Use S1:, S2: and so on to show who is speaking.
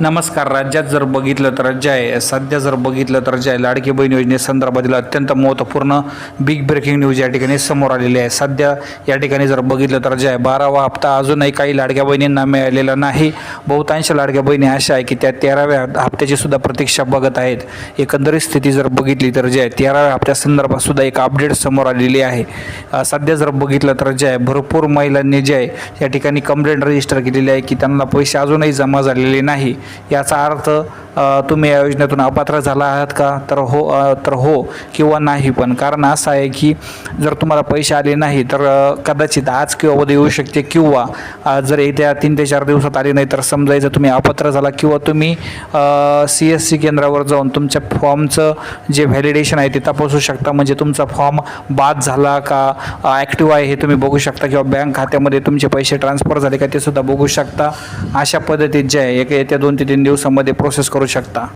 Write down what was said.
S1: नमस्कार राज्यात जर बघितलं तर राज्य आहे सध्या जर बघितलं तर जे आहे लाडकी बहीण योजनेसंदर्भातील अत्यंत महत्त्वपूर्ण बिग ब्रेकिंग न्यूज या ठिकाणी समोर आलेली आहे. सध्या या ठिकाणी जर बघितलं तर जे आहे बारावा हप्ता अजूनही काही लाडक्या बहिणींना मिळालेला नाही. बहुतांश लाडक्या बहिणी अशा आहे की त्या तेराव्या हप्त्याची सुद्धा प्रतीक्षा बघत आहेत. एकंदरीत स्थिती जर बघितली तर जे आहे तेराव्या हप्त्यासंदर्भात सुद्धा एक अपडेट समोर आलेली आहे. सध्या जर बघितलं तर जे आहे भरपूर महिलांनी जे आहे या ठिकाणी कंप्लेंट रजिस्टर केलेली आहे की त्यांना पैसे अजूनही जमा झालेले नाही. याचा अर्थ तुम्ही या योजनेतून अपात्र झाला आहात का? तर हो तर हो किंवा नाही पण कारण असं आहे की जर तुम्हाला पैसे आले नाही तर कदाचित आज किंवा उद्या येऊ शकते किंवा जर येत्या तीन ते चार दिवसात आले नाही तर समजायचं तुम्ही अपात्र झाला किंवा तुम्ही सी एस सी केंद्रावर जाऊन तुमच्या फॉर्मचं जे व्हॅलिडेशन आहे ते तपासू शकता. म्हणजे तुमचा फॉर्म बाद झाला का ॲक्टिव्ह आहे हे तुम्ही बघू शकता किंवा बँक खात्यामध्ये तुमचे पैसे ट्रान्सफर झाले का ते सुद्धा बघू शकता. अशा पद्धतीत जे आहे एक येत्या दोन ते तीन दिवसामध्ये प्रोसेस करू शकता.